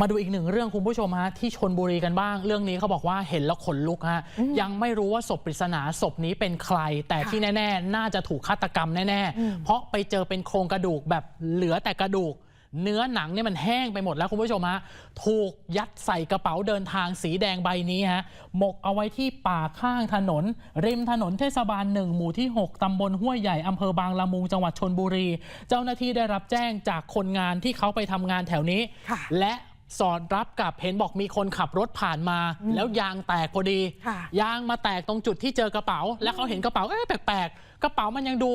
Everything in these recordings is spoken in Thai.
มาดูอีกหนึ่งเรื่องคุณผู้ชมฮะที่ชนบุรีกันบ้าง เรื่องนี้เขาบอกว่าเห็นแล้วขนลุกฮะยังไม่รู้ว่าศพปริศนาศพนี้เป็นใคร แต่ที่แน่ ๆ น่าจะถูกฆาตกรรมแน่ๆ เพราะไปเจอเป็นโครงกระดูกแบบเหลือแต่กระดูก เนื้อหนังเนี่ยมันแห้งไปหมดแล้วคุณผู้ชมฮะถูกยัดใส่กระเป๋าเดินทางสีแดงใบนี้ฮะหมกเอาไว้ที่ป่าข้างถนน ริมถนนเทศบาลหนึ่งหมู่ที่ 6 ตำบลห้วยใหญ่อำเภอบางละมุงจังหวัดชนบุรี เจ้าหน้าที่ได้รับแจ้งจากคนงานที่เขาไปทำงานแถวนี้ค่ะและ สอดรับกับเห็นบอกมีคนขับรถผ่านมา แล้วยางแตกพอดีค่ะยางมาแตกตรงจุดที่เจอกระเป๋า แล้วเขาเห็นกระเป๋าเอ๊ะแปลกๆ กระเป๋ามันยังดู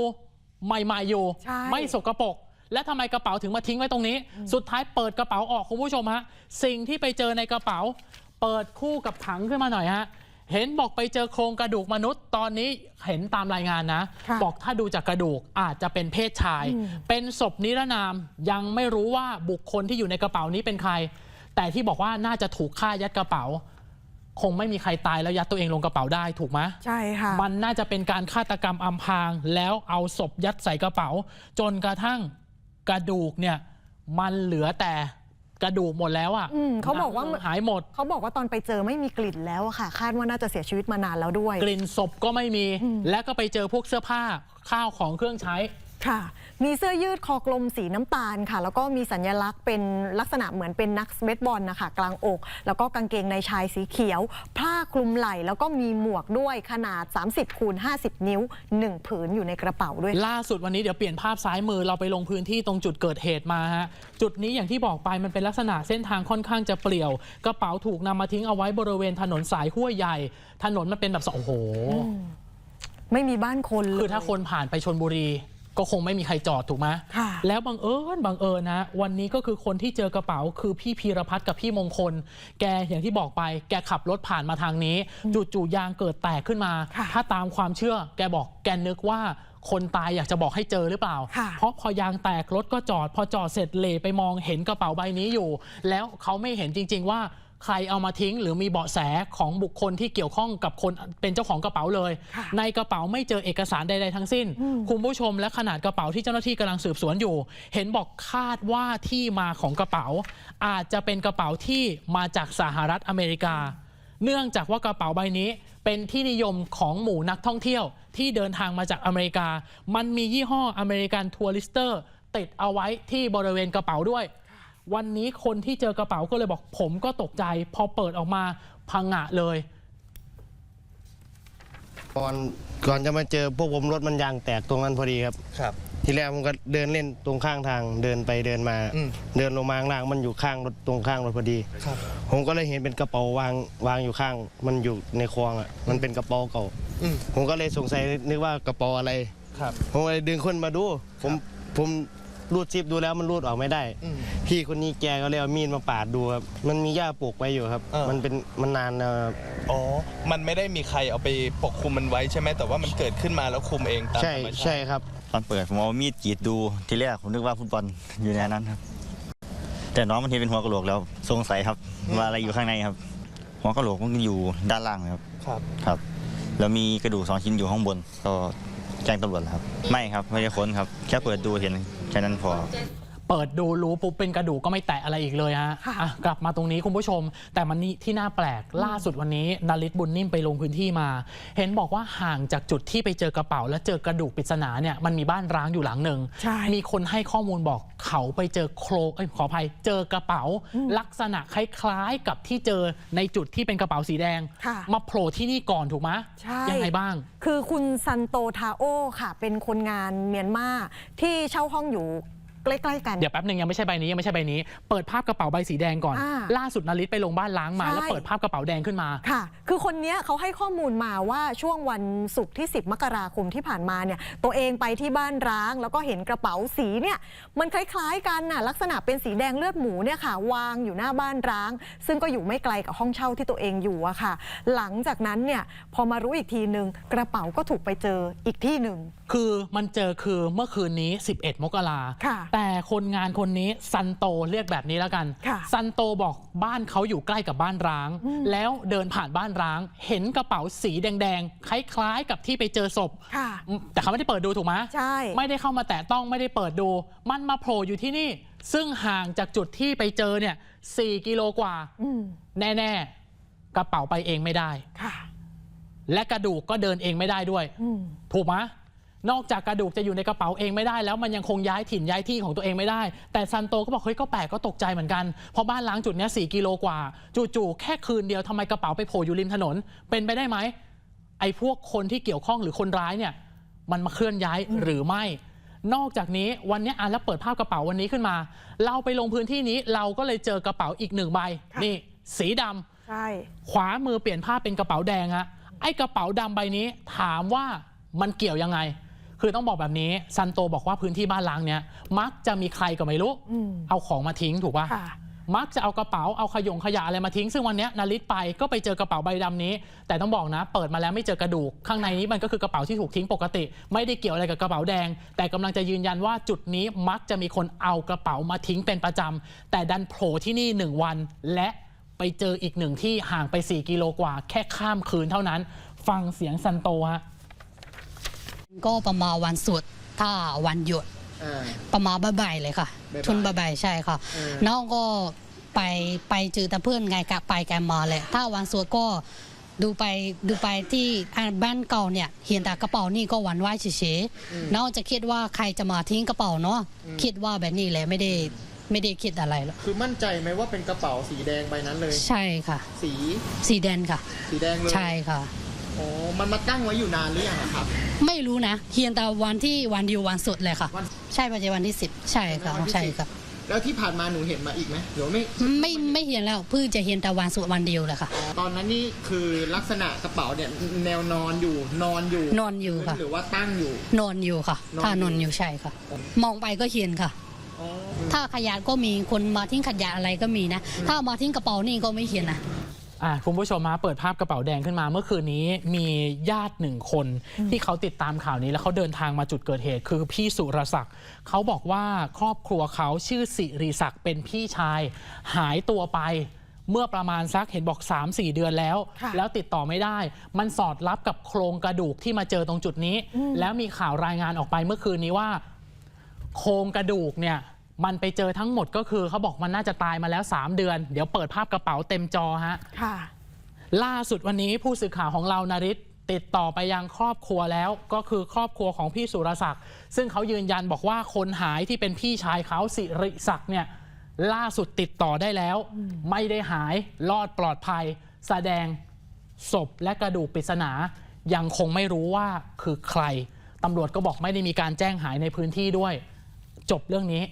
ใหม่ๆอยู่ใช่ไม่สกปรกและทำไมกระเป๋าถึงมาทิ้งไว้ตรงนี้ สุดท้ายเปิดกระเป๋าออกคุณผู้ชมฮะสิ่งที่ไปเจอในกระเป๋า เปิดคู่กับถังขึ้นมาหน่อยฮะเห็นบอกไปเจอโครงกระดูกมนุษย์ตอนนี้เห็นตามรายงานนะค่ะบอกถ้าดูจากกระดูกอาจจะเป็นเพศชาย เป็นศพนิรนามยังไม่รู้ว่าบุคคลที่อยู่ในกระเป๋านี้เป็นใคร แต่ที่บอกว่าน่าจะถูกฆ่ายัดกระเป๋า คงไม่มีใครตายแล้วยัดตัวเองลงกระเป๋าได้ถูกไหมใช่ค่ะ มันน่าจะเป็นการฆาตกรรมอำพราง แล้วเอาศพยัดใส่กระเป๋า จนกระทั่งกระดูกเนี่ยมันเหลือแต่กระดูกหมดแล้วอะอืมเขาบอกว่า หนังหายหมด เขาบอกว่าตอนไปเจอไม่มีกลิ่นแล้วอะค่ะ คาดว่าน่าจะเสียชีวิตมานานแล้วด้วย กลิ่นศพก็ไม่มี และก็ไปเจอพวกเสื้อผ้าข้าวของเครื่องใช้ ค่ะ มีเสื้อยืดคอกลมสีน้ำตาลค่ะ แล้วก็มีสัญลักษณ์เป็นลักษณะเหมือนเป็นนักเบสบอลนะคะกลางอก แล้วก็กางเกงในชายสีเขียว ผ้าคลุมไหล่ แล้วก็มีหมวกด้วยขนาด 30คูณ50 นิ้ว 1 ผืนอยู่ในกระเป๋าด้วย ล่าสุดวันนี้เดี๋ยวเปลี่ยนภาพซ้ายมือเราไปลงพื้นที่ตรงจุดเกิดเหตุมาฮะจุดนี้อย่างที่บอกไปมันเป็นลักษณะเส้นทางค่อนข้างจะเปลี่ยว กระเป๋าถูกนำมาทิ้งเอาไว้บริเวณถนนสายห้วยใหญ่ ถนนมันเป็นแบบสองโอ้โหไม่มีบ้านคนเลย คือถ้าคนผ่านไปชนบุรี ก็คงไม่มีใครจอดถูกไหมค่ะแล้วบังเอิญบังเอิญนะ วันนี้ก็คือคนที่เจอกระเป๋าคือพี่พีรพัฒน์กับพี่มงคล แกอย่างที่บอกไป แกขับรถผ่านมาทางนี้ จู่ๆยางเกิดแตกขึ้นมาค่ะถ้าตามความเชื่อ แกบอกแกนึกว่าคนตายอยากจะบอกให้เจอหรือเปล่าค่ะเพราะพอยางแตกรถก็จอด พอจอดเสร็จเหลไปมองเห็นกระเป๋าใบนี้อยู่ แล้วเขาไม่เห็นจริง ๆ ว่า ใครเอามาทิ้ง หรือมีเบาะแสของบุคคลที่เกี่ยวข้องกับคนเป็นเจ้าของกระเป๋าเลยค่ะในกระเป๋าไม่เจอเอกสารใดๆทั้งสิ้น คุณผู้ชมและขนาดกระเป๋าที่เจ้าหน้าที่กำลังสืบสวนอยู่ เห็นบอกคาดว่าที่มาของกระเป๋า อาจจะเป็นกระเป๋าที่มาจากสหรัฐอเมริกา เนื่องจากว่ากระเป๋าใบนี้เป็นที่นิยมของหมู่นักท่องเที่ยว ที่เดินทางมาจากอเมริกา มันมียี่ห้ออเมริกันทัวริสเตอร์ติดเอาไว้ที่บริเวณกระเป๋าด้วย วันนี้คนที่เจอกระเป๋าก็เลยบอกผมก็ตกใจ พอเปิดออกมาพังงะเลย ก่อนก่อนจะมาเจอพวกผมรถมันยางแตกตรงนั้นพอดีครับ ครับ ทีแรกผมก็เดินเล่นตรงข้างทางเดินไปเดินมา อืม เดินลงมาข้างล่างมันอยู่ข้างรถตรงข้างรถพอดี ครับ ผมก็เลยเห็นเป็นกระเป๋าวางวางอยู่ข้าง มันอยู่ในคลองอะมันเป็นกระเป๋าเก่า อืมผมก็เลยสงสัยนึกว่ากระเป๋าอะไร ครับ ผมก็เลยดึงขึ้นมาดู ผมผม รูดซิปดูแล้วมันรูดออกไม่ได้อืมพี่คนนี้แกก็เลยเอามีดมาปาดดูครับ มันมีหญ้าปลูกไว้อยู่ครับ เออ มันเป็นมันนานแล้วครับอ๋อ มันไม่ได้มีใครเอาไปปกคลุมมันไว้ใช่ไหมแต่ว่ามันเกิดขึ้นมาแล้วคุมเองตามใช่ธรรมชาติใช่ครับ ตอนเปิดผมเอามีดกรีดดูทีแรกผมนึกว่าฟุตบอลอยู่ในนั้นครับ แต่น้องมันทีเป็นหัวกะโหลกแล้วสงสัยครับว่าอะไรอยู่ข้างในครับ หัวกะโหลกมันอยู่ด้านล่างครับครับ ครับ แล้วมีกระดูกสองชิ้นอยู่ข้างบน ก็แจ้งตำรวจแล้วครับ ไม่ครับไม่ได้ค้นครับ แค่เปิดดูเห็น แค่นั้นพอ เปิดดูรู้ปุ๊บเป็นกระดูกก็ไม่แตะอะไรอีกเลยฮะค่ะอะกลับมาตรงนี้คุณผู้ชม แต่มันนี่ที่น่าแปลกล่าสุดวันนี้นาริศบุญนิ่มไปลงพื้นที่มา เห็นบอกว่าห่างจากจุดที่ไปเจอกระเป๋า และเจอกระดูกปริศนาเนี่ยมันมีบ้านร้างอยู่หลังหนึ่งใช่มีคนให้ข้อมูลบอกเขาไปเจอโครงเอ้ยขออภัยเจอกระเป๋า ลักษณะคล้ายๆกับที่เจอในจุดที่เป็นกระเป๋าสีแดงค่ะมาโผล่ที่นี่ก่อนถูกไหมใช่ยังไงบ้าง คือคุณซันโตทาโอค่ะ เป็นคนงานเมียนมาที่เช่าห้องอยู่ ใกล้ๆกัน เดี๋ยวแป๊บหนึ่งยังไม่ใช่ใบนี้ยังไม่ใช่ใบนี้ เปิดภาพกระเป๋าใบสีแดงก่อน อ่าล่าสุดนาริศไปลงบ้านล้างมาใช่ แล้วเปิดภาพกระเป๋าแดงขึ้นมา ค่ะ คือคนเนี้ยเขาให้ข้อมูลมาว่าช่วงวันศุกร์ที่ 10 มกราคมที่ผ่านมาเนี่ย ตัวเองไปที่บ้านร้าง แล้วก็เห็นกระเป๋าสีเนี่ย มันคล้ายๆกันน่ะ ลักษณะเป็นสีแดงเลือดหมูเนี่ยค่ะ วางอยู่หน้าบ้านร้าง ซึ่งก็อยู่ไม่ไกลกับห้องเช่าที่ตัวเองอยู่อะค่ะ หลังจากนั้นเนี่ย พอมารู้อีกทีหนึ่งกระเป๋าก็ถูกไปเจออีกที่หนึ่งคือมันเจอคือเมื่อคืนนี้ 11 มกราค่ะแต่คนงานคนนี้ซันโตเรียกแบบนี้แล้วกันค่ะซันโตบอกบ้านเขาอยู่ใกล้กับบ้านร้างแล้วเดินผ่านบ้านร้าง เห็นกระเป๋าสีแดงๆ คล้ายๆ กับที่ไปเจอศพค่ะแต่เขาไม่ได้เปิดดูถูกไหมใช่ ไม่ได้เข้ามาแตะต้องไม่ได้เปิดดู มันมาโผล่อยู่ที่นี่ ซึ่งห่างจากจุดที่ไปเจอเนี่ย4กิโลกว่า อืมแน่ๆ กระเป๋าไปเองไม่ได้ ค่ะ และกระดูกก็เดินเองไม่ได้ด้วย อืม ถูกไหม นอกจากกระดูกจะอยู่ในกระเป๋าเองไม่ได้แล้วมันยังคงย้ายถิ่นย้ายที่ของตัวเองไม่ได้ แต่ซันโตก็บอกเฮ้ยก็แปลกก็ตกใจเหมือนกันเพราะบ้านล้างจุดเนี้ย4กิโลกว่า จู่ๆแค่คืนเดียวทำไมกระเป๋าไปโผล่อยู่ริมถนน เป็นไปได้ไหมไอ้พวกคนที่เกี่ยวข้องหรือคนร้ายเนี่ยมันมาเคลื่อนย้ายหรือไม่ นอกจากนี้วันเนี้ยอะแล้วเปิดภาพกระเป๋าวันนี้ขึ้นมา เราไปลงพื้นที่นี้เราก็เลยเจอกระเป๋าอีกหนึ่งใบค่ะนี่ สีดำใช่ขวามือเปลี่ยนภาพเป็นกระเป๋าแดงฮะไอ้กระเป๋าดำใบนี้ถามว่ามันเกี่ยวยังไง คือต้องบอกแบบนี้ซันโตบอกว่าพื้นที่บ้านล้างเนี้ยมักจะมีใครก็ไม่รู้อืมเอาของมาทิ้งถูกปะค่ะมักจะเอากระเป๋าเอาขยงขยะอะไรมาทิ้ง ซึ่งวันเนี้ยนาริตไปก็ไปเจอกระเป๋าใบดำนี้ แต่ต้องบอกนะ เปิดมาแล้วไม่เจอกระดูก ข้างในนี้มันก็คือกระเป๋าที่ถูกทิ้งปกติ ไม่ได้เกี่ยวอะไรกับกระเป๋าแดง แต่กำลังจะยืนยันว่าจุดนี้มักจะมีคนเอากระเป๋ามาทิ้งเป็นประจำแต่ดันโผล่ที่นี่หนึ่งวัน และไปเจออีกหนึ่งที่ห่างไป 4 กิโลกว่า แค่ข้ามคืนเท่านั้น ฟังเสียงซันโตฮะ ก็ประมาณวันศุกร์ถ้าวันหยุดอ่าประมาณบ่ายๆเลยค่ะบ่ายๆทุนบ่ายๆใช่ค่ะเออน้องก็ไปไปเจอแต่เพื่อนไงกะไปกันมาเลย ถ้าวันศุกร์ก็ดูไปดูไปที่อ่าบ้านเก่าเนี่ยเห็นแต่กระเป๋านี่ก็หวันไหวเฉยๆน้องจะคิดว่าใครจะมาทิ้งกระเป๋าเนาะคิดว่าแบบนี้แหละไม่ได้ไม่ได้คิดอะไรหรอกคือมั่นใจไหมว่าเป็นกระเป๋าสีแดงใบนั้นเลย ใช่ค่ะ สีสีแดงค่ะ สีแดงเลยใช่ค่ะ อ๋อมันมาตั้งไว้อยู่นานหรือยังอะครับ ไม่รู้นะเห็นแต่วันที่วันเดียววันสุดเลยค่ะ วัน ใช่ปัจจุบันที่สิบใช่ค่ะวันที่ใช่สิบค่ะแล้วที่ผ่านมาหนูเห็นมาอีกไหมหรือไม่ไม่ไม่เห็นแล้วเพิ่งจะเห็นแต่วันสุดวันเดียวเลยค่ะ ตอนนั้นนี่คือลักษณะกระเป๋าเนี่ยแนวนอนอยู่นอนอยู่นอนอยู่ค่ะ หรือว่าตั้งอยู่ นอนอยู่ค่ะ นอนอยู่ ถ้านอนอยู่ใช่ค่ะ มองไปก็เห็นค่ะ อ๋อถ้าขยะก็มีคนมาทิ้งขยะอะไรก็มีนะ ถ้ามาทิ้งกระเป๋านี่ก็ไม่เห็นนะ อะคุณผู้ชมมาเปิดภาพกระเป๋าแดงขึ้นมาเมื่อคืนนี้มีญาติหนึ่งคน ที่เขาติดตามข่าวนี้แล้วเขาเดินทางมาจุดเกิดเหตุ คือพี่สุรศักดิ์เขาบอกว่าครอบครัวเขาชื่อสิริศักดิ์เป็นพี่ชาย หายตัวไป เมื่อประมาณสักเห็นบอก 3-4 เดือนแล้วค่ะแล้วติดต่อไม่ได้ มันสอดรับกับโครงกระดูกที่มาเจอตรงจุดนี้ แล้วมีข่าวรายงานออกไปเมื่อคืนนี้ว่า โครงกระดูกเนี่ย มันไปเจอทั้งหมดก็คือเขาบอกมันน่าจะตายมาแล้ว 3 เดือน เดี๋ยวเปิดภาพกระเป๋าเต็มจอฮะค่ะ ล่าสุดวันนี้ผู้สื่อข่าวของเรานาริตติดต่อไปยังครอบครัวแล้วก็คือครอบครัวของพี่สุรศักดิ์ซึ่งเขายืนยันบอกว่าคนหายที่เป็นพี่ชายเขาสิริศักดิ์เนี่ยล่าสุดติดต่อได้แล้ว ไม่ได้หายรอดปลอดภัย แสดงศพและกระดูกปริศนา ยังคงไม่รู้ว่าคือใครตำรวจก็บอกไม่ได้มีการแจ้งหายในพื้นที่ด้วย จบเรื่องนี้